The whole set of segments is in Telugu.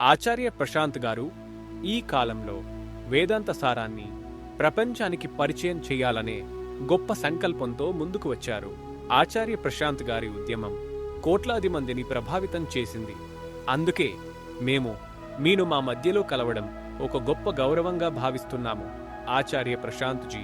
ఆచార్య ప్రశాంత్ గారు ఈ కాలంలో వేదాంత సారాన్ని ప్రపంచానికి పరిచయం చేయాలనే గొప్ప సంకల్పంతో ముందుకు వచ్చారు. ఆచార్య ప్రశాంత్ గారి ఉద్యమం కోట్లాది మందిని ప్రభావితం చేసింది. అందుకే మేము మీను మా మధ్యలో కలవడం ఒక గొప్ప గౌరవంగా భావిస్తున్నాము. ఆచార్య ప్రశాంత్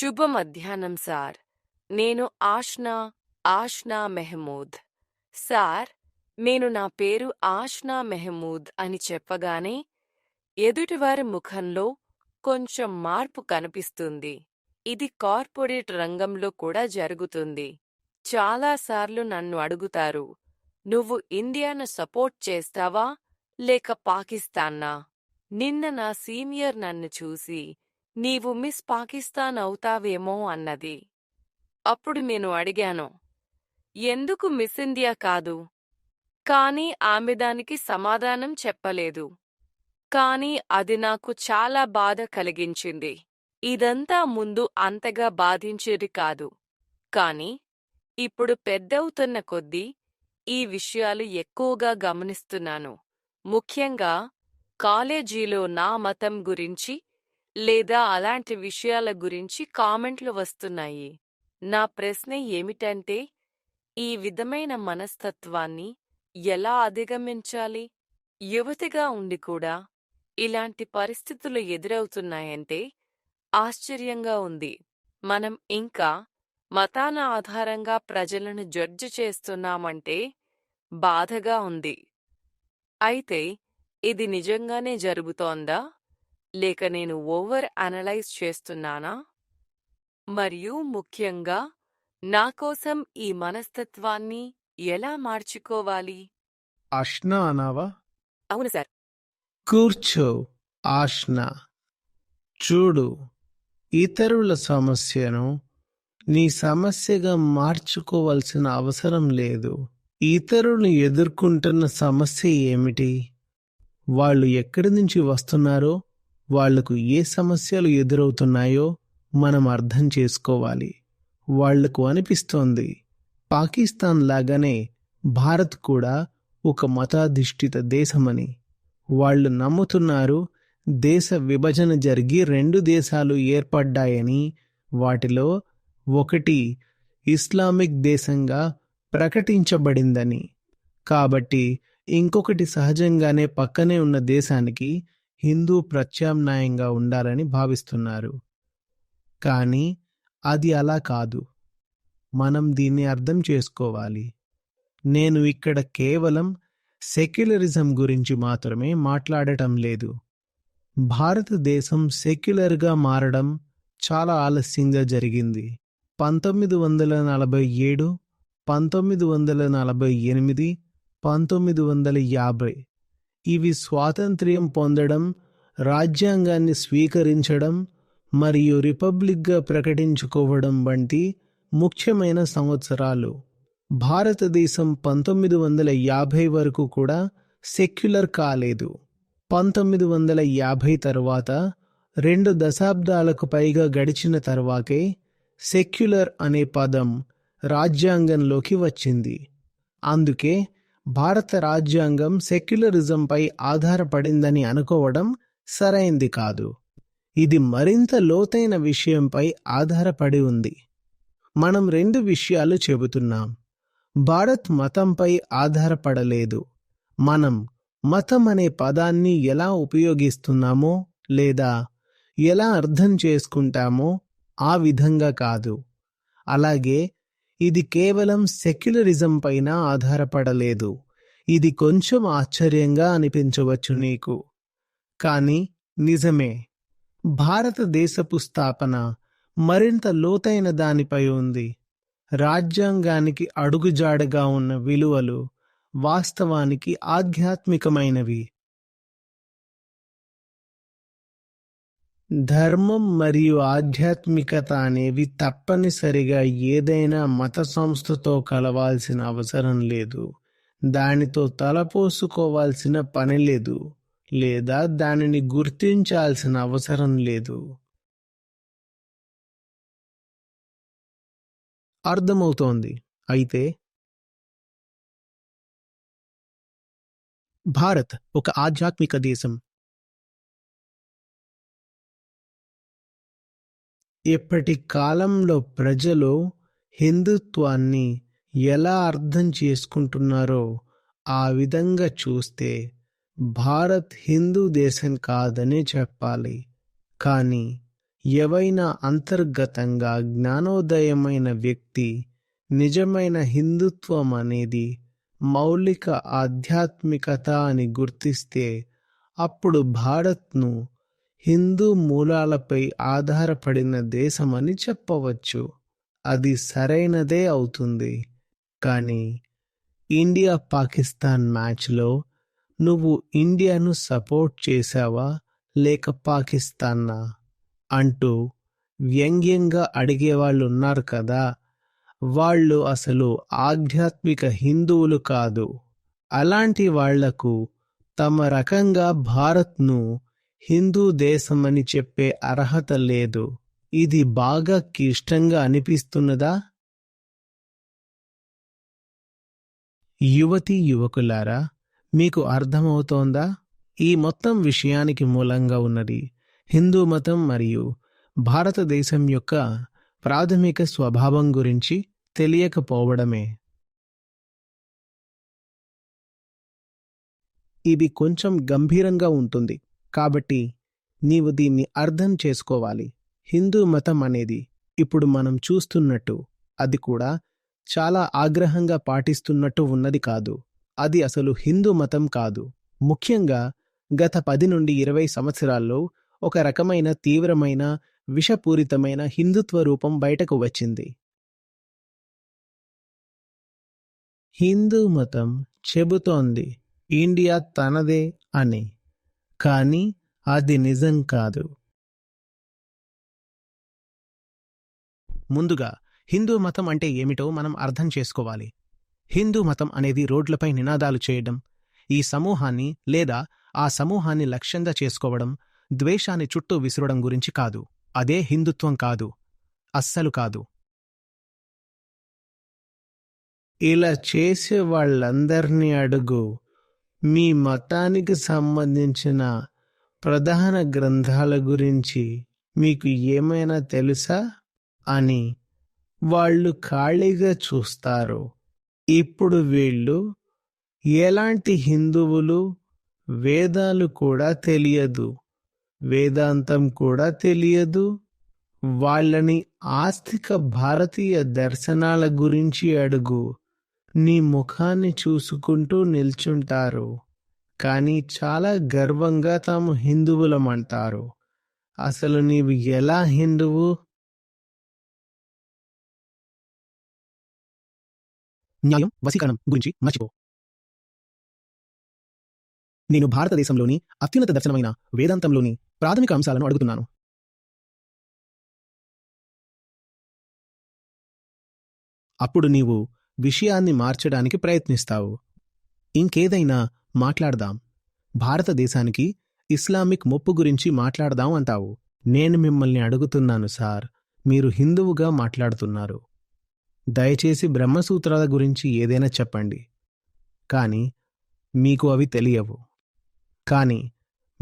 శుభ మధ్యాహ్నం సార్. నేను ఆష్నా ఆష్నా మెహమూద్. సార్ నేను నా పేరు ఆష్నా మెహమూద్ అని చెప్పగానే ఎదుటివారి ముఖంలో కొంచెం మార్పు కనిపిస్తుంది. ఇది కార్పొరేట్ రంగంలో కూడా జరుగుతుంది. చాలాసార్లు నన్ను అడుగుతారు నువ్వు ఇండియాను సపోర్ట్ చేస్తావా లేక పాకిస్తాన్నా నిన్న నా సీనియర్ నన్ను చూసి నీవు మిస్ పాకిస్తాన్ అవుతావేమో అన్నది. అప్పుడు నేను అడిగాను. ఎందుకు మిస్ ఇండియా కాదు? కాని ఆమె దానికి సమాధానం చెప్పలేదు. కాని అది నాకు చాలా బాధ కలిగించింది. ఇదంతా ముందు అంతగా బాధించేది కాదు. కాని ఇప్పుడు పెద్దవుతున్న కొద్దీ ఈ విషయాలు ఎక్కువగా గమనిస్తున్నాను. ముఖ్యంగా కాలేజీలో నా మతం గురించి లేదా అలాంటి విషయాల గురించి కామెంట్లు వస్తున్నాయి. నా ప్రశ్న ఏమిటంటే ఈ విధమైన మనస్తత్వాన్ని ఎలా అధిగమించాలి? యువతిగా ఉండి కూడా ఇలాంటి పరిస్థితులు ఎదురవుతున్నాయంటే ఆశ్చర్యంగా ఉంది. మనం ఇంకా మతాన ఆధారంగా ప్రజలను జడ్జి చేస్తున్నామంటే బాధగా ఉంది. అయితే ఇది నిజంగానే జరుగుతోందా? లేక నేను ఓవర్ అనలైజ్ చేస్తున్నానా? మరియు ముఖ్యంగా నా కోసం ఈ మనస్తత్వాన్ని ఎలా మార్చుకోవాలి? అష్న అనావా? అవును సార్. కూర్చో ఆష్న చూడు ఇతరుల సమస్యను నీ సమస్యగా మార్చుకోవాల్సిన అవసరం లేదు. ఇతరులు ఎదుర్కొంటున్న సమస్య ఏమిటి? వాళ్ళు ఎక్కడి నుంచి వస్తున్నారో వాళ్ళకు ఏ సమస్యలు ఎదురవుతున్నాయో మనం అర్థం చేసుకోవాలి. వాళ్ళకు అనిపిస్తోంది పాకిస్తాన్ లాగానే భారత్ కూడా ఒక మతాధిష్ఠిత దేశమని. వాళ్ళు నమ్ముతున్నారు దేశ విభజన జరిగి రెండు దేశాలు ఏర్పడ్డాయని వాటిలో ఒకటి ఇస్లామిక్ దేశంగా ప్రకటించబడిందని. కాబట్టి ఇంకొకటి సహజంగానే పక్కనే ఉన్న దేశానికి హిందూ ప్రత్యామ్నాయంగా ఉండాలని భావిస్తున్నారు. కానీ అది అలా కాదు. మనం దీన్ని అర్థం చేసుకోవాలి. నేను ఇక్కడ కేవలం సెక్యులరిజం గురించి మాత్రమే మాట్లాడటం లేదు. భారతదేశం సెక్యులర్గా మారడం చాలా ఆలస్యంగా జరిగింది. పంతొమ్మిది వందల నలభై ఏడు పంతొమ్మిది వందల నలభై ఎనిమిది పంతొమ్మిది వందల యాభై ఇవి స్వాతంత్ర్యం పొందడం రాజ్యాంగాన్ని స్వీకరించడం మరియు రిపబ్లిక్గా ప్రకటించుకోవడం వంటి ముఖ్యమైన సంవత్సరాలు. భారతదేశం పంతొమ్మిది వందల యాభై వరకు కూడా సెక్యులర్ కాలేదు. పంతొమ్మిది వందల యాభై తర్వాత రెండు దశాబ్దాలకు పైగా గడిచిన తర్వాతే సెక్యులర్ అనే పదం రాజ్యాంగంలోకి వచ్చింది. అందుకే భారత రాజ్యాంగం సెక్యులరిజంపై ఆధారపడిందని అనుకోవడం సరైంది కాదు. ఇది మరింత లోతైన విషయంపై ఆధారపడి ఉంది. మనం రెండు విషయాలు చెబుతున్నాం. భారత్ మతంపై ఆధారపడలేదు. మనం మతం అనే పదాన్ని ఎలా ఉపయోగిస్తున్నామో లేదా ఎలా అర్థం చేసుకుంటామో ఆ విధంగా కాదు. అలాగే ఇది కేవలం సెక్యులరిజం పైన ఆధారపడలేదు. ఇది కొంచెం ఆశ్చర్యంగా అనిపించవచ్చు నీకు. కానీ నిజమే. భారతదేశపు స్థాపన మరింత లోతైన దానిపై ఉంది. రాజ్యాంగానికి అడుగుజాడగా ఉన్న విలువలు వాస్తవానికి ఆధ్యాత్మికమైనవి. ధర్మం మరియు ఆధ్యాత్మికత అనేవి తప్పనిసరిగా ఏదైనా మత సంస్థతో కలవాల్సిన అవసరం లేదు. దానితో తలపోసుకోవాల్సిన పని లేదు లేదా దానిని గుర్తించాల్సిన అవసరం లేదు. అర్థమవుతోంది. అయితే భారత్ ఒక ఆధ్యాత్మిక దేశం. ఇప్పటి కాలంలో ప్రజలు హిందుత్వాన్ని ఎలా అర్థం చేసుకుంటున్నారో ఆ విధంగా చూస్తే భారత్ హిందూ దేశం కాదని చెప్పాలి. కానీ ఎవైనా అంతర్గతంగా జ్ఞానోదయమైన వ్యక్తి నిజమైన హిందుత్వం అనేది మౌలిక ఆధ్యాత్మికత అని గుర్తిస్తే అప్పుడు భారత్ను హిందూ మూలాలపై ఆధారపడిన దేశమని చెప్పవచ్చు. అది సరైనదే అవుతుంది. కానీ ఇండియా పాకిస్తాన్ మ్యాచ్లో నువ్వు ఇండియాను సపోర్ట్ చేశావా? లేక పాకిస్తాన్నా అంటూ వ్యంగ్యంగా అడిగేవాళ్ళు ఉన్నారు కదా. వాళ్ళు అసలు ఆధ్యాత్మిక హిందువులు కాదు. అలాంటి వాళ్ళకు తమ రకంగా భారత్ను హిందూ దేశమని చెప్పే అర్హత లేదు. ఇది బాగా క్లిష్టంగా అనిపిస్తున్నదా? యువతి యువకులారా మీకు అర్థమవుతోందా? ఈ మొత్తం విషయానికి మూలంగా ఉన్నది హిందూ మతం మరియు భారతదేశం యొక్క ప్రాథమిక స్వభావం గురించి తెలియకపోవడమే. ఇది కొంచెం గంభీరంగా ఉంటుంది. కాబట్టి నీవు దీన్ని అర్థం చేసుకోవాలి. హిందూ మతం అనేది ఇప్పుడు మనం చూస్తున్నట్టు అది కూడా చాలా ఆగ్రహంగా పాటిస్తున్నట్టు ఉన్నది కాదు. అది అసలు హిందూ మతం కాదు. ముఖ్యంగా గత పది నుండి ఇరవై సంవత్సరాల్లో ఒక రకమైన తీవ్రమైన విషపూరితమైన హిందుత్వ రూపం బయటకు వచ్చింది. హిందూ మతం చెబుతోంది ఇండియా తనదే అని. కానీ అది నిజం కాదు. ముందుగా హిందూ మతం అంటే ఏమిటో మనం అర్థం చేసుకోవాలి. హిందూ మతం అనేది రోడ్లపై నినాదాలు చేయడం ఈ సమూహాన్ని లేదా ఆ సమూహాన్ని లక్ష్యంగా చేసుకోవడం ద్వేషాన్ని చుట్టూ విసురడం గురించి కాదు. అదే హిందుత్వం కాదు. అస్సలు కాదు. ఇలా చేసే వాళ్ళందర్నీ అడుగు. మీ మతానికి సంబంధించిన ప్రధాన గ్రంథాల గురించి మీకు ఏమైనా తెలుసా? అని వాళ్ళు ఖాళీగా చూస్తారు. ఇప్పుడు వీళ్ళు ఎలాంటి హిందువులు వేదాలు కూడా తెలియదు. వేదాంతం కూడా తెలియదు. వాళ్ళని ఆస్తిక భారతీయ దర్శనాల గురించి అడుగు. నీ ముఖాన్ని చూసుకుంటూ నిల్చుంటారు. కానీ చాలా గర్వంగా తాము హిందువులమంటారు. అసలు నీవు ఎలా హిందువు? న్యాయం వసీకరణం గురించి మర్చిపో. నేను భారతదేశంలోని అత్యున్నత దర్శనమైన వేదాంతంలోని ప్రాథమిక అంశాలను అడుగుతున్నాను. అప్పుడు నీవు విషయాన్ని మార్చడానికి ప్రయత్నిస్తావు. ఇంకేదైనా మాట్లాడదాం. భారతదేశానికి ఇస్లామిక్ ముప్పు గురించి మాట్లాడదాం అంటావు. నేను మిమ్మల్ని అడుగుతున్నాను సార్. మీరు హిందువుగా మాట్లాడుతున్నారు. దయచేసి బ్రహ్మసూత్రాల గురించి ఏదైనా చెప్పండి. కానీ మీకు అవి తెలియవు. కానీ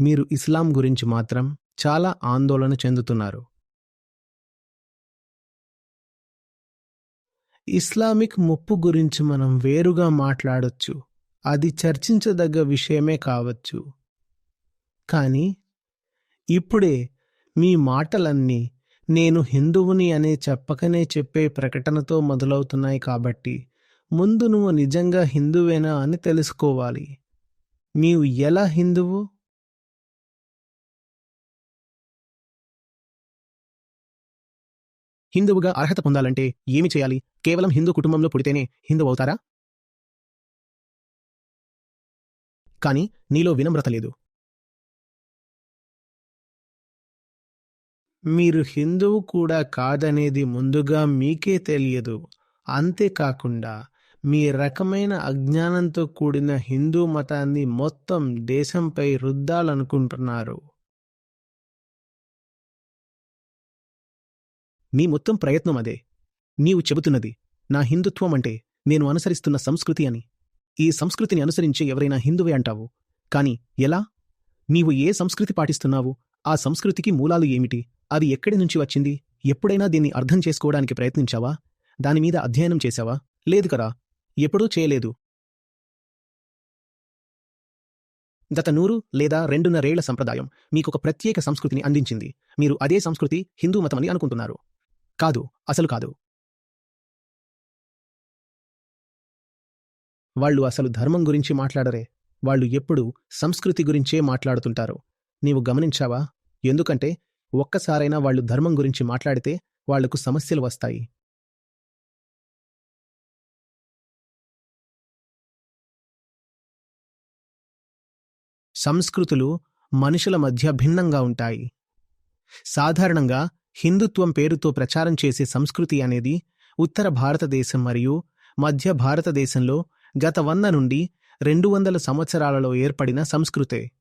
మీరు ఇస్లాం గురించి మాత్రం చాలా ఆందోళన చెందుతున్నారు. ఇస్లామిక్ ముప్పు గురించి మనం వేరుగా మాట్లాడొచ్చు. అది చర్చించదగ్గ విషయమే కావచ్చు. కానీ ఇప్పుడే మీ మాటలన్నీ నేను హిందువుని అనే చెప్పకనే చెప్పే ప్రకటనతో మొదలవుతున్నాయి కాబట్టి ముందు నువ్వు నిజంగా హిందువేనా అని తెలుసుకోవాలి. నీవు ఎలా హిందువు? హిందువుగా అర్హత పొందాలంటే ఏమి చేయాలి? కేవలం హిందూ కుటుంబంలో పుడితేనే హిందూ అవుతారా? కానీ నీలో వినమ్రత లేదు. మీరు హిందువు కూడా కాదనేది ముందుగా మీకే తెలియదు. అంతేకాకుండా మీ రకమైన అజ్ఞానంతో కూడిన హిందూ మతాన్ని మొత్తం దేశంపై రుద్దాలనుకుంటున్నారు. నీ మొత్తం ప్రయత్నం అదే. నీవు చెబుతున్నది నా హిందుత్వం అంటే నేను అనుసరిస్తున్న సంస్కృతి అని. ఈ సంస్కృతిని అనుసరించి ఎవరైనా హిందువే అంటావు. కాని ఎలా? నీవు ఏ సంస్కృతి పాటిస్తున్నావు? ఆ సంస్కృతికి మూలాలు ఏమిటి? అది ఎక్కడి నుంచి వచ్చింది? ఎప్పుడైనా దీన్ని అర్థం చేసుకోవడానికి ప్రయత్నించావా? దానిమీద అధ్యయనం చేశావా? లేదు కదా? ఎప్పుడూ చేయలేదు. గత నూరు లేదా రెండున్నరేళ్ళ సంప్రదాయం మీకొక ప్రత్యేక సంస్కృతిని అందించింది. మీరు అదే సంస్కృతి హిందూ మతమని అనుకుంటున్నారు. కాదు అసలు కాదు. వాళ్ళు అసలు ధర్మం గురించి మాట్లాడరే. వాళ్ళు ఎప్పుడూ సంస్కృతి గురించే మాట్లాడుతుంటారు. నీవు గమనించావా? ఎందుకంటే ఒక్కసారైనా వాళ్ళు ధర్మం గురించి మాట్లాడితే వాళ్ళకు సమస్యలు వస్తాయి. సంస్కృతులు మనుషుల మధ్య భిన్నంగా ఉంటాయి. సాధారణంగా హిందుత్వం పేరుతో ప్రచారం చేసే సంస్కృతి అనేది ఉత్తర భారతదేశం మరియు మధ్య భారతదేశంలో గత వంద నుండి రెండు వందల సంవత్సరాలలో ఏర్పడిన సంస్కృతే.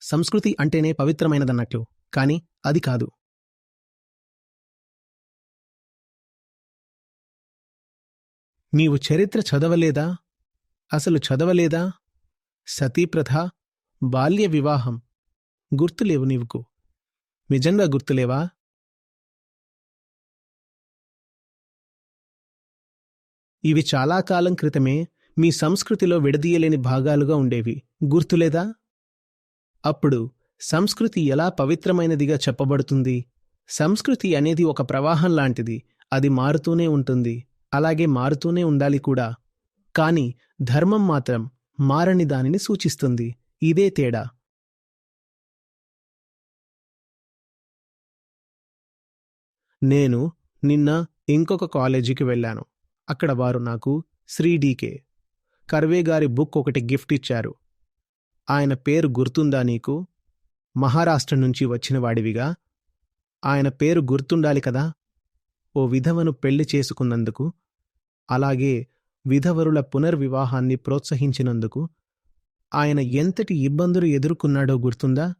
సంస్కృతి అంటేనే పవిత్రమైనదన్నట్లు కాని అది కాదు. నీవు చరిత్ర చదవలేదా? అసలు చదవలేదా? సతీప్రథ బాల్య వివాహం. గుర్తులేవు నీవుకు. నిజంగా గుర్తులేవా? ఇవి చాలా కాలం క్రితమే మీ సంస్కృతిలో విడదీయలేని భాగాలుగా ఉండేవి. గుర్తులేదా? అప్పుడు సంస్కృతి ఎలా పవిత్రమైనదిగా చెప్పబడుతుంది? సంస్కృతి అనేది ఒక ప్రవాహం లాంటిది. అది మారుతూనే ఉంటుంది. అలాగే మారుతూనే ఉండాలి కూడా. కాని ధర్మం మాత్రం మారని దానిని సూచిస్తుంది. ఇదే తేడా. నేను నిన్న ఇంకొక కాలేజీకి వెళ్ళాను. అక్కడ వారు నాకు శ్రీ డీకే కర్వే గారి బుక్ ఒకటి గిఫ్ట్ ఇచ్చారు. ఆయన పేరు గుర్తుందా నీకు? మహారాష్ట్ర నుంచి వచ్చిన వాడివిగా? ఆయన పేరు గుర్తుండాలి కదా? ఓ విధవను పెళ్ళి చేసుకున్నందుకు అలాగే విధవరుల పునర్వివాహాన్ని ప్రోత్సహించినందుకు ఆయన ఎంతటి ఇబ్బందులు ఎదుర్కొన్నాడో గుర్తుందా?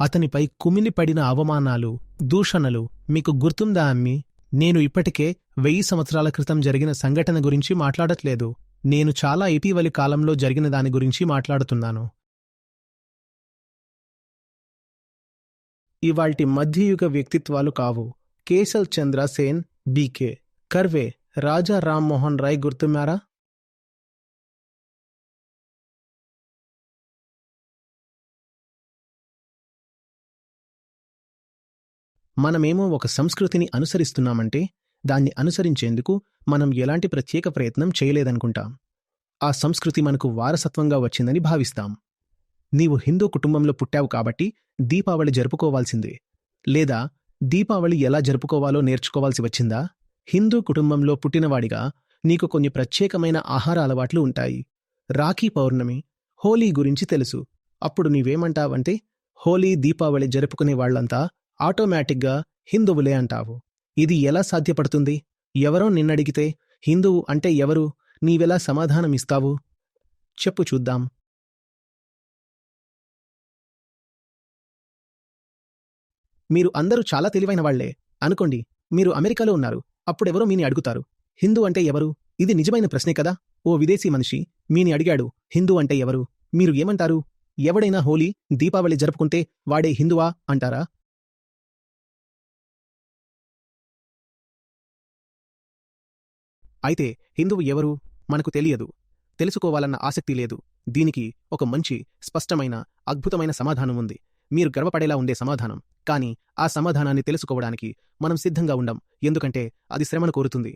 అతనిపై కుమిలిపడిన అవమానాలు దూషణలు మీకు గుర్తుందా అమ్మి? నేను ఇప్పటికే వెయ్యి సంవత్సరాల క్రితం జరిగిన సంఘటన గురించి మాట్లాడట్లేదు. నేను చాలా ఇటీవలి కాలంలో జరిగిన దాని గురించి మాట్లాడుతున్నాను. ఇవాల్టి మధ్యయుగ వ్యక్తిత్వాలు కావు. కేశల్ చంద్ర సేన్ బీకే కర్వే రాజా రామ్మోహన్ రాయ్ గుర్తున్నారా మనమేమో ఒక సంస్కృతిని అనుసరిస్తున్నామంటే దాన్ని అనుసరించేందుకు మనం ఎలాంటి ప్రత్యేక ప్రయత్నం చేయలేదనుకుంటాం. ఆ సంస్కృతి మనకు వారసత్వంగా వచ్చిందని భావిస్తాం. నీవు హిందూ కుటుంబంలో పుట్టావు కాబట్టి దీపావళి జరుపుకోవాల్సిందే. లేదా దీపావళి ఎలా జరుపుకోవాలో నేర్చుకోవాల్సి వచ్చిందా? హిందూ కుటుంబంలో పుట్టినవాడిగా నీకు కొన్ని ప్రత్యేకమైన ఆహార అలవాట్లు ఉంటాయి. రాఖీ పౌర్ణమి హోలీ గురించి తెలుసు. అప్పుడు నీవేమంటావంటే హోలీ దీపావళి జరుపుకునే వాళ్ళంతా ఆటోమేటిక్గా హిందువులే అంటావు. ఇది ఎలా సాధ్యపడుతుంది? ఎవరో నిన్నడిగితే హిందువు అంటే ఎవరు? నీవెలా సమాధానమిస్తావు? చెప్పు చూద్దాం. మీరు అందరూ చాలా తెలివైన వాళ్ళే. అనుకోండి మీరు అమెరికాలో ఉన్నారు. అప్పుడెవరో మీని అడుగుతారు. హిందూ అంటే ఎవరు? ఇది నిజమైన ప్రశ్నే కదా? ఓ విదేశీ మనిషి మీని అడిగాడు హిందూ అంటే ఎవరు? మీరు ఏమంటారు? ఎవడైనా హోలీ దీపావళి జరుపుకుంటే వాడే హిందువా? అంటారా? అయితే హిందువు ఎవరు? మనకు తెలియదు. తెలుసుకోవాలన్న ఆసక్తి లేదు. దీనికి ఒక మంచి స్పష్టమైన అద్భుతమైన సమాధానం ఉంది. మీరు గర్వపడేలా ఉండే సమాధానం. కానీ ఆ సమాధానాన్ని తెలుసుకోవడానికి మనం సిద్ధంగా ఉండం. ఎందుకంటే అది శ్రమను కోరుతుంది.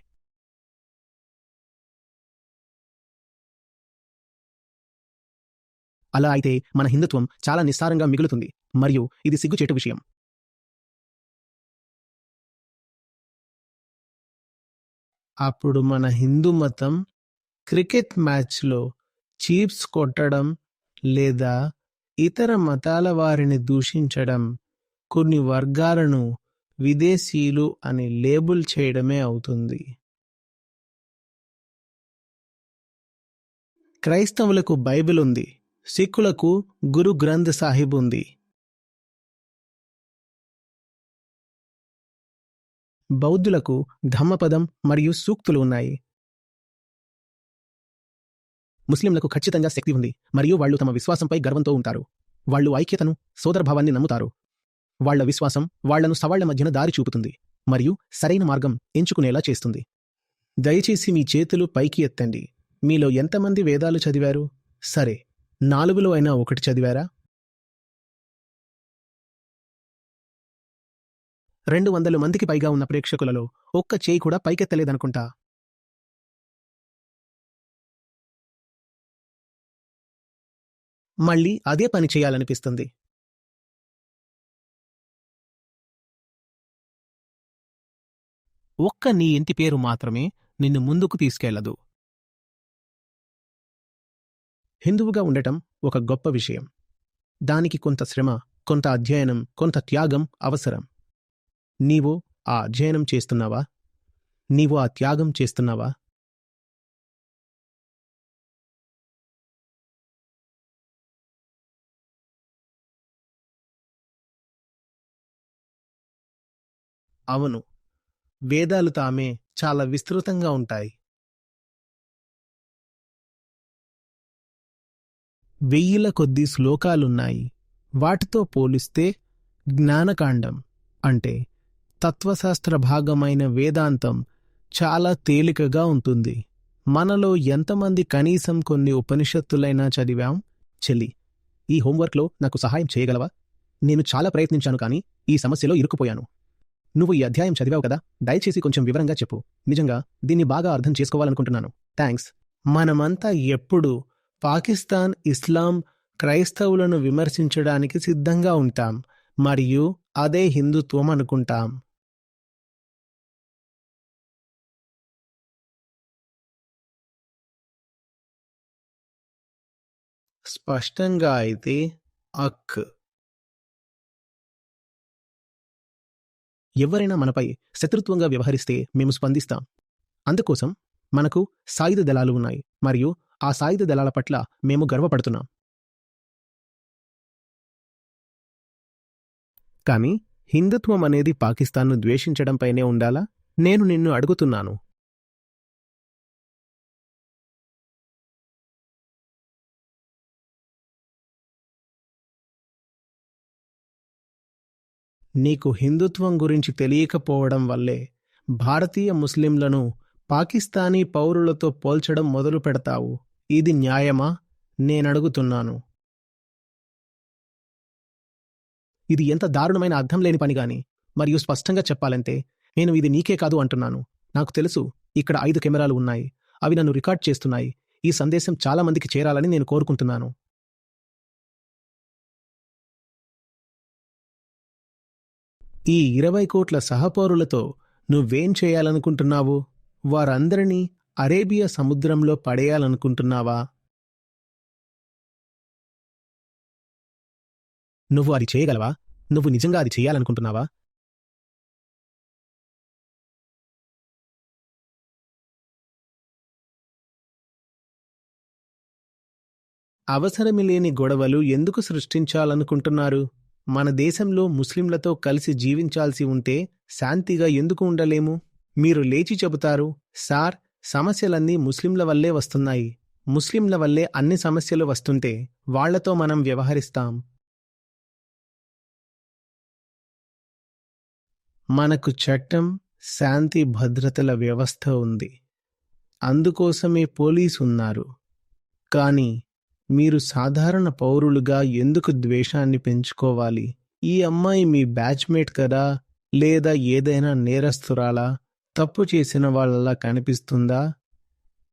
అలా అయితే మన హిందుత్వం చాలా నిస్సారంగా మిగులుతుంది. మరియు ఇది సిగ్గుచేటు విషయం. అప్పుడు మన హిందూ మతం క్రికెట్ మ్యాచ్లో చీప్స్ కొట్టడం లేదా ఇతర మతాల వారిని దూషించడం కొన్ని వర్గాలను విదేశీయులు అని లేబుల్ చేయడమే అవుతుంది. క్రైస్తవులకు బైబిల్ ఉంది సిక్కులకు గురు గ్రంథ్ సాహిబ్ ఉంది. బౌద్ధులకు ధమ్మపదం మరియు సూక్తులు ఉన్నాయి. ముస్లింలకు ఖచ్చితంగా శక్తి ఉంది మరియు వాళ్ళు తమ విశ్వాసంపై గర్వంతో ఉంటారు. వాళ్ళు ఐక్యతను సోదరభావాన్ని నమ్ముతారు. వాళ్ళ విశ్వాసం వాళ్ళను సవాళ్ళ మధ్యన దారి చూపుతుంది మరియు సరైన మార్గం ఎంచుకునేలా చేస్తుంది. దయచేసి మీ చేతులు పైకి ఎత్తండి. మీలో ఎంతమంది వేదాలు చదివారు? సరే నాలుగులో అయినా ఒకటి చదివారా? రెండు వందల మందికి పైగా ఉన్న ప్రేక్షకులలో ఒక్క చేయి కూడా పైకెత్తలేదనుకుంటా. మళ్ళీ అదే పని చేయాలనిపిస్తుంది. ఒక్క నీ ఇంటి పేరు మాత్రమే నిన్ను ముందుకు తీసుకెళ్ళదు. హిందువుగా ఉండటం ఒక గొప్ప విషయం. దానికి కొంత శ్రమ కొంత అధ్యయనం కొంత త్యాగం అవసరం. నీవు ఆ అధ్యయనం చేస్తున్నావా? నీవు ఆ త్యాగం చేస్తున్నావా? అవును. వేదాలు తామే చాలా విస్తృతంగా ఉంటాయి. వెయ్యిల కొద్ది శ్లోకాలున్నాయి. వాటితో పోలిస్తే జ్ఞానకాండం అంటే తత్వశాస్త్ర భాగమైన వేదాంతం చాలా తేలికగా ఉంటుంది. మనలో ఎంతమంది కనీసం కొన్ని ఉపనిషత్తులైనా చదివాం? చెల్లి ఈ హోంవర్క్లో నాకు సహాయం చేయగలవా? నేను చాలా ప్రయత్నించాను కానీ ఈ సమస్యలో ఇరుక్కుపోయాను. నువ్వు ఈ అధ్యాయం చదివావు కదా? దయచేసి కొంచెం వివరంగా చెప్పు. నిజంగా దీన్ని బాగా అర్థం చేసుకోవాలనుకుంటున్నాను. థ్యాంక్స్. మనమంతా ఎప్పుడు పాకిస్తాన్ ఇస్లాం క్రైస్తవులను విమర్శించడానికి సిద్ధంగా ఉంటాం. మరియు అదే హిందుత్వం అనుకుంటాం. స్పష్టంగా అయితే అక్. ఎవరైనా మనపై శత్రుత్వంగా వ్యవహరిస్తే మేము స్పందిస్తాం. అందుకోసం మనకు సాయుధ దళాలు ఉన్నాయి మరియు ఆ సాయుధ దళాల పట్ల మేము గర్వపడుతున్నాం. కానీ హిందుత్వం అనేది పాకిస్తాన్ను ద్వేషించడంపైనే ఉండాలా? నేను నిన్ను అడుగుతున్నాను. నీకు హిందుత్వం గురించి తెలియకపోవడం వల్లే భారతీయ ముస్లింలను పాకిస్తానీ పౌరులతో పోల్చడం మొదలు పెడతావు. ఇది న్యాయమా? నేనడుగుతున్నాను. ఇది ఎంత దారుణమైన అర్థం లేని పని గాని. మరియు స్పష్టంగా చెప్పాలంటే నేను ఇది నీకే కాదు అంటున్నాను. నాకు తెలుసు ఇక్కడ ఐదు కెమెరాలు ఉన్నాయి. అవి నన్ను రికార్డ్ చేస్తున్నాయి. ఈ సందేశం చాలా మందికి చేరాలని నేను కోరుకుంటున్నాను. ఈ ఇరవై కోట్ల సహపౌరులతో నువ్వేం చేయాలనుకుంటున్నావు? వారందరినీ అరేబియా సముద్రంలో పడేయాలనుకుంటున్నావా? నువ్వు అది చేయగలవా? నువ్వు నిజంగా అది చేయాలనుకుంటున్నావా? అవసరమి లేని గొడవలు ఎందుకు సృష్టించాలనుకుంటున్నారు? మన దేశంలో ముస్లింలతో కలిసి జీవించాల్సి ఉంటే శాంతిగా ఎందుకు ఉండలేము? మీరు లేచి చెబుతారు సార్ సమస్యలన్నీ ముస్లింల వల్లే వస్తున్నాయి. ముస్లింల వల్లే అన్ని సమస్యలు వస్తుంటే వాళ్ళతో మనం వ్యవహరిస్తాం. మనకు చట్టం శాంతి భద్రతల వ్యవస్థ ఉంది. అందుకోసమే పోలీసు ఉన్నారు కానీ మీరు సాధారణ పౌరులుగా ఎందుకు ద్వేషాన్ని పెంచుకోవాలి? ఈ అమ్మాయి మీ బ్యాచ్మేట్ కదా? లేదా ఏదైనా నేరస్తురాలా? తప్పు చేసిన వాళ్ళలా కనిపిస్తుందా?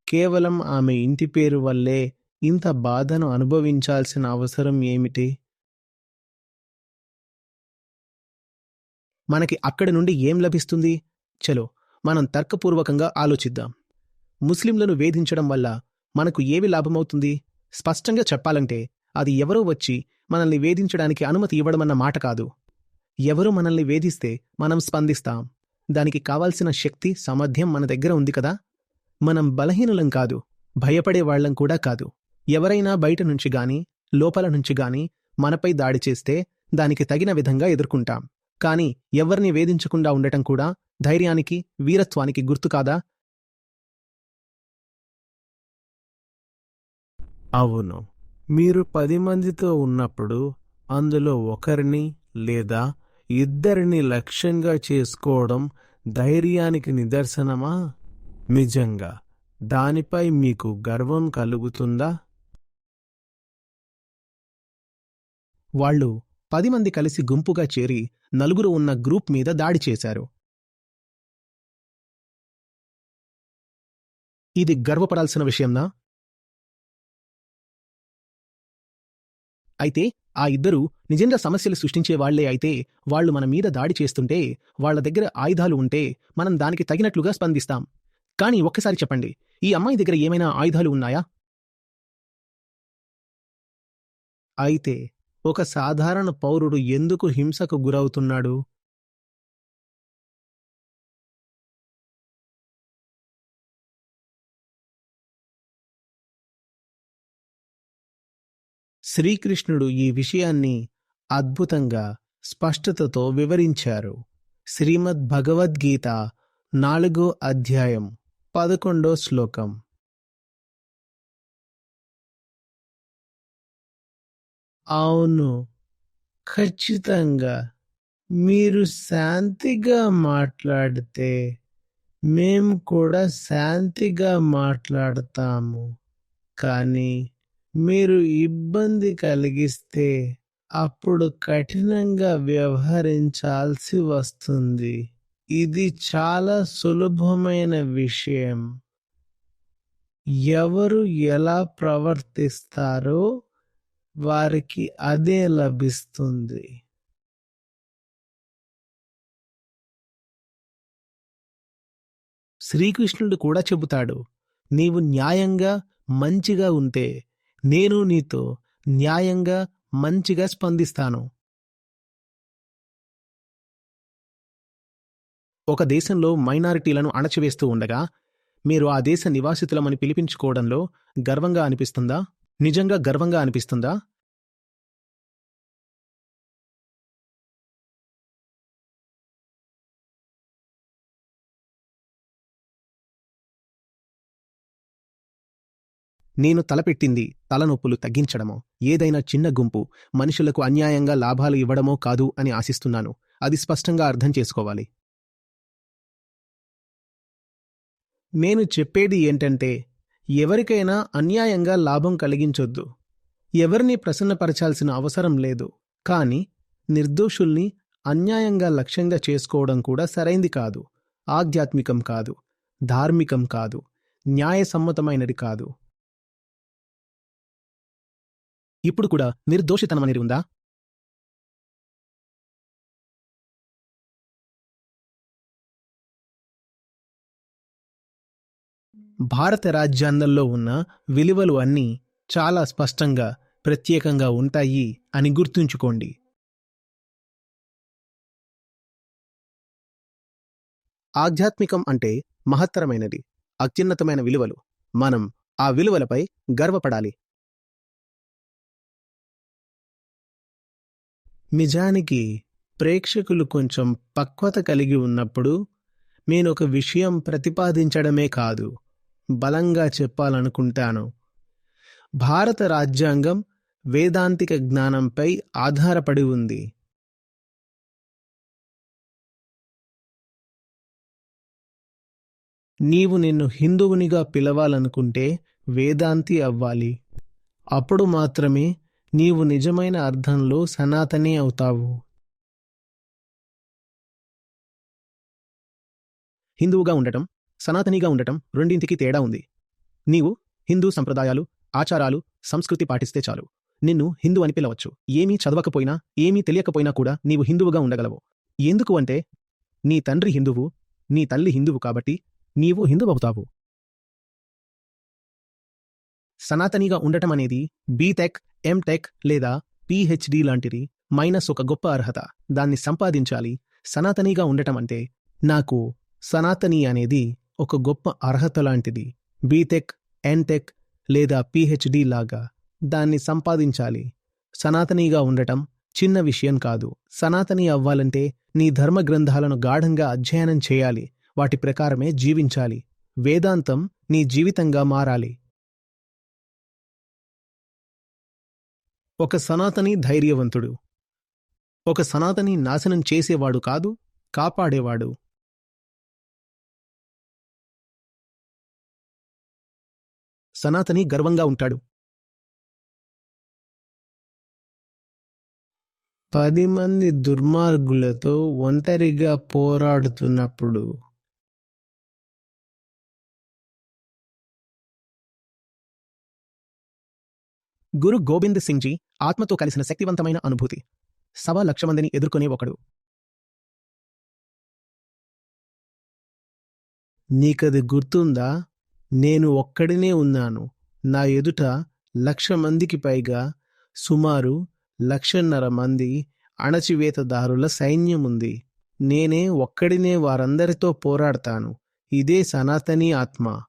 కేవలం ఆమె ఇంటి పేరు వల్లే ఇంత బాధను అనుభవించాల్సిన అవసరం ఏమిటి? మనకి అక్కడి నుండి ఏం లభిస్తుంది? చలో మనం తర్కపూర్వకంగా ఆలోచిద్దాం. ముస్లింలను వేధించడం వల్ల మనకు ఏవి లాభమవుతుంది? స్పష్టంగా చెప్పాలంటే అది ఎవరో వచ్చి మనల్ని వేధించడానికి అనుమతి ఇవ్వడమన్న మాట కాదు. ఎవరు మనల్ని వేధిస్తే మనం స్పందిస్తాం. దానికి కావాల్సిన శక్తి సామర్థ్యం మన దగ్గర ఉంది కదా? మనం బలహీనులం కాదు భయపడే వాళ్ళం కూడా కాదు. ఎవరైనా బయట నుంచి గాని లోపల నుంచి గాని మనపై దాడి చేస్తే దానికి తగిన విధంగా ఎదుర్కొంటాం. కాని ఎవరిని వేధించకుండా ఉండటం కూడా ధైర్యానికి వీరత్వానికి గుర్తు కాదా? అవును. మీరు పది మందితో ఉన్నప్పుడు అందులో ఒకరిని లేదా ఇద్దరిని లక్ష్యంగా చేసుకోవడం ధైర్యానికి నిదర్శనమా? నిజంగా. దానిపై మీకు గర్వం కలుగుతుందా? వాళ్ళు పది మంది కలిసి గుంపుగా చేరి నలుగురు ఉన్న గ్రూప్ మీద దాడి చేశారు. ఇది గర్వపడాల్సిన విషయంనా? అయితే ఆ ఇద్దరూ నిజంగా సమస్యలు సృష్టించే వాళ్ళే అయితే వాళ్ళు మన మీద దాడి చేస్తుంటే వాళ్ళ దగ్గర ఆయుధాలు ఉంటే మనం దానికి తగినట్లుగా స్పందిస్తాం. కానీ ఒక్కసారి చెప్పండి ఈ అమ్మాయి దగ్గర ఏమైనా ఆయుధాలు ఉన్నాయా? అయితే ఒక సాధారణ పౌరుడు ఎందుకు హింసకు గురవుతున్నాడు? శ్రీకృష్ణుడు ఈ విషయాన్ని అద్భుతంగా స్పష్టతతో వివరించారు. శ్రీమద్ భగవద్గీత నాలుగో అధ్యాయం పదకొండో శ్లోకం. అవును ఖచ్చితంగా మీరు శాంతిగా మాట్లాడితే మేము కూడా శాంతిగా మాట్లాడతాము. కానీ మీరు ఇబ్బంది కలిగిస్తే అప్పుడు కఠినంగా వ్యవహరించాల్సి వస్తుంది. ఇది చాలా సులభమైన విషయం. ఎవరు ఎలా ప్రవర్తిస్తారో వారికి అదే లభిస్తుంది. శ్రీకృష్ణుడు కూడా చెబుతాడు నీవు న్యాయంగా మంచిగా ఉంటే నేను నీతో న్యాయంగా మంచిగా స్పందిస్తాను. ఒక దేశంలో మైనారిటీలను అణచివేస్తూ ఉండగా మీరు ఆ దేశ నివాసితులమని పిలిపించుకోవడంలో గర్వంగా అనిపిస్తుందా? నిజంగా గర్వంగా అనిపిస్తుందా? నేను తలపెట్టింది తలనొప్పులు తగ్గించడమో ఏదైనా చిన్న గుంపు మనుషులకు అన్యాయంగా లాభాలు ఇవ్వడమో కాదు అని ఆశిస్తున్నాను. అది స్పష్టంగా అర్థం చేసుకోవాలి. నేను చెప్పేది ఏంటంటే ఎవరికైనా అన్యాయంగా లాభం కలిగించొద్దు. ఎవరిని ప్రసన్నపరచాల్సిన అవసరం లేదు. కాని నిర్దోషుల్ని అన్యాయంగా లక్ష్యంగా చేసుకోవడం కూడా సరైంది కాదు. ఆధ్యాత్మికం కాదు. ధార్మికం కాదు. న్యాయసమ్మతమైనది కాదు. ఇప్పుడు కూడా నిర్దోషితనం అనేది ఉందా? భారత రాజ్యాంగంలో ఉన్న విలువలు అన్నీ చాలా స్పష్టంగా ప్రత్యేకంగా ఉంటాయి అని గుర్తుంచుకోండి. ఆధ్యాత్మికం అంటే మహత్తరమైనది అత్యున్నతమైన విలువలు. మనం ఆ విలువలపై గర్వపడాలి. నిజానికి ప్రేక్షకులు కొంచెం పక్వత కలిగి ఉన్నప్పుడు నేనొక విషయం ప్రతిపాదించడమే కాదు బలంగా చెప్పాలనుకుంటాను. భారత రాజ్యాంగం వేదాంతిక జ్ఞానంపై ఆధారపడి ఉంది. నీవు నిన్ను హిందువునిగా పిలవాలనుకుంటే వేదాంతి అవ్వాలి. అప్పుడు మాత్రమే నీవు నిజమైన అర్థంలో సనాతనే అవుతావు. హిందువుగా ఉండటం సనాతనిగా ఉండటం రెండింటికి తేడా ఉంది. నీవు హిందూ సంప్రదాయాలు ఆచారాలు సంస్కృతి పాటిస్తే చాలు. నిన్ను హిందూ అని పిలవచ్చు. ఏమీ చదవకపోయినా ఏమీ తెలియకపోయినా కూడా నీవు హిందువుగా ఉండగలవు. ఎందుకు అంటే నీ తండ్రి హిందువు నీ తల్లి హిందువు కాబట్టి నీవు హిందువవుతావు సనాతనిగా ఉండటం అనేది బీటెక్ ఎంటెక్ లేదా పిహెచ్డి లాంటిది మైనస్ ఒక గొప్ప అర్హత. దాన్ని సంపాదించాలి సనాతనిగా ఉండటం అంటే నాకు సనాతని అనేది ఒక గొప్ప అర్హత లాంటిది. బీటెక్ ఎన్టెక్ లేదా పిహెచ్డి లాగా దాన్ని సంపాదించాలి. సనాతనిగా ఉండటం చిన్న విషయం కాదు. సనాతని అవ్వాలంటే నీ ధర్మ గ్రంథాలను గాఢంగా అధ్యయనం చేయాలి. వాటి ప్రకారమే జీవించాలి. వేదాంతం నీ జీవితంగా మారాలి. ఒక సనాతని ధైర్యవంతుడు. ఒక సనాతని నాశనం చేసేవాడు కాదు కాపాడేవాడు. సనాతని గర్వంగా ఉంటాడు. పది మంది దుర్మార్గులతో ఒంటరిగా పోరాడుతున్నప్పుడు గురు గోవింద్ సింగ్ జీ ఆత్మతో కలిసిన శక్తివంతమైన అనుభూతి. సవా లక్ష మందిని ఎదుర్కొనే ఒకడు. నీకది గుర్తుందా? నేను ఒక్కడినే ఉన్నాను. నా ఎదుట లక్ష మందికి పైగా సుమారు లక్షన్నర మంది అణచివేతదారుల సైన్యముంది. నేనే ఒక్కడినే వారందరితో పోరాడతాను. ఇదే సనాతనీ ఆత్మ.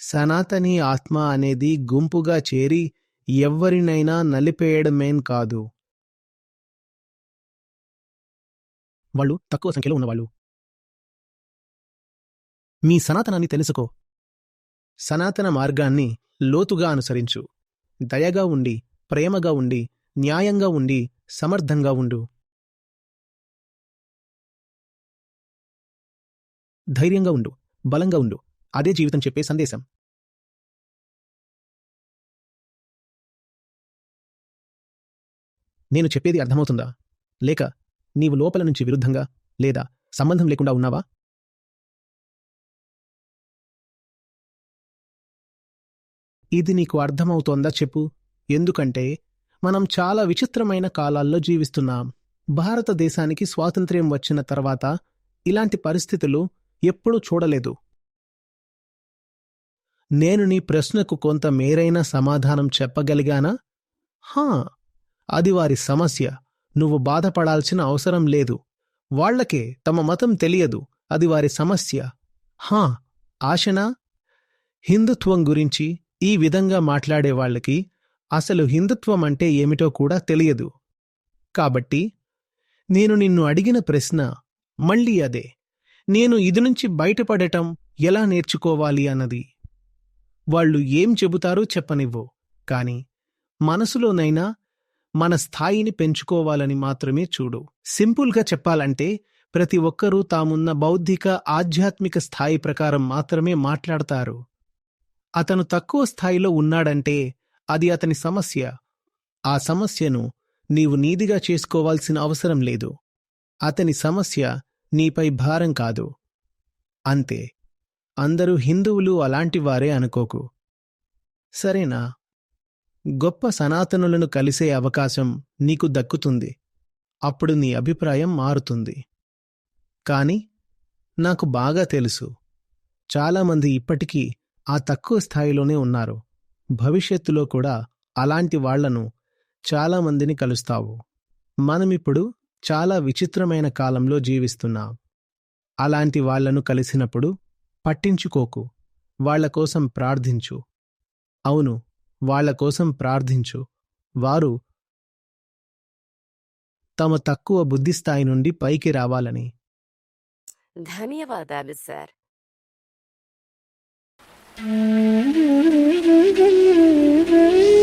సనాతనీ ఆత్మ అనేది గుంపుగా చేరి ఎవ్వరినైనా నలిపేయడమేం కాదు. వాళ్ళు తక్కువ సంఖ్యలో ఉన్నవాళ్ళు. మీ సనాతనాన్ని తెలుసుకో. సనాతన మార్గాన్ని లోతుగా అనుసరించు. దయగా ఉండి ప్రేమగా ఉండి న్యాయంగా ఉండి సమర్థంగా ఉండు. ధైర్యంగా ఉండు బలంగా ఉండు. అదే జీవితం చెప్పే సందేశం. నేను చెప్పేది అర్థమవుతుందా? లేక నీవు లోపల నుంచి విరుద్ధంగా లేదా సంబంధం లేకుండా ఉన్నావా? ఇది నీకు అర్థమవుతోందా చెప్పు. ఎందుకంటే మనం చాలా విచిత్రమైన కాలాల్లో జీవిస్తున్నాం. భారతదేశానికి స్వాతంత్ర్యం వచ్చిన తర్వాత ఇలాంటి పరిస్థితులు ఎప్పుడూ చూడలేదు. నేను నీ ప్రశ్నకు కొంత మేరైన సమాధానం చెప్పగలిగానా? హా! అది వారి సమస్య. నువ్వు బాధపడాల్సిన అవసరం లేదు. వాళ్ళకే తమ మతం తెలియదు. అది వారి సమస్య. హా ఆశనా? హిందుత్వం గురించి ఈ విధంగా మాట్లాడే వాళ్ళకి అసలు హిందుత్వం అంటే ఏమిటో కూడా తెలియదు. కాబట్టి నేను నిన్ను అడిగిన ప్రశ్న మళ్ళీ అదే. నేను ఇది నుంచి బయటపడటం ఎలా నేర్చుకోవాలి అన్నది. వాళ్ళు ఏం చెబుతారో చెప్పనివ్వు. కాని మనసులోనైనా మన స్థాయిని పెంచుకోవాలని మాత్రమే చూడు. సింపుల్గా చెప్పాలంటే ప్రతి ఒక్కరూ తామున్న బౌద్ధిక ఆధ్యాత్మిక స్థాయి ప్రకారం మాత్రమే మాట్లాడతారు. అతను తక్కువ స్థాయిలో ఉన్నాడంటే అది అతని సమస్య. ఆ సమస్యను నీవు నీదిగా చేసుకోవాల్సిన అవసరం లేదు. అతని సమస్య నీపై భారం కాదు. అంతే. అందరూ హిందువులు అలాంటివారే అనుకోకు. సరేనా? గొప్ప సనాతనులను కలిసే అవకాశం నీకు దక్కుతుంది. అప్పుడు నీ అభిప్రాయం మారుతుంది. కాని నాకు బాగా తెలుసు. చాలామంది ఇప్పటికీ ఆ తక్కువ స్థాయిలోనే ఉన్నారు. భవిష్యత్తులో కూడా అలాంటి వాళ్ళను చాలామందిని కలుస్తావు. మనమిప్పుడు చాలా విచిత్రమైన కాలంలో జీవిస్తున్నాం. అలాంటి వాళ్ళను కలిసినప్పుడు పట్టించుకోకు. వాళ్ళ కోసం ప్రార్థించు. అవును వాళ్ళ కోసం ప్రార్థించు. వారు తమ తక్కువ బుద్ధి స్థాయి నుండి పైకి రావాలని. ధన్యవాదాలు సార్.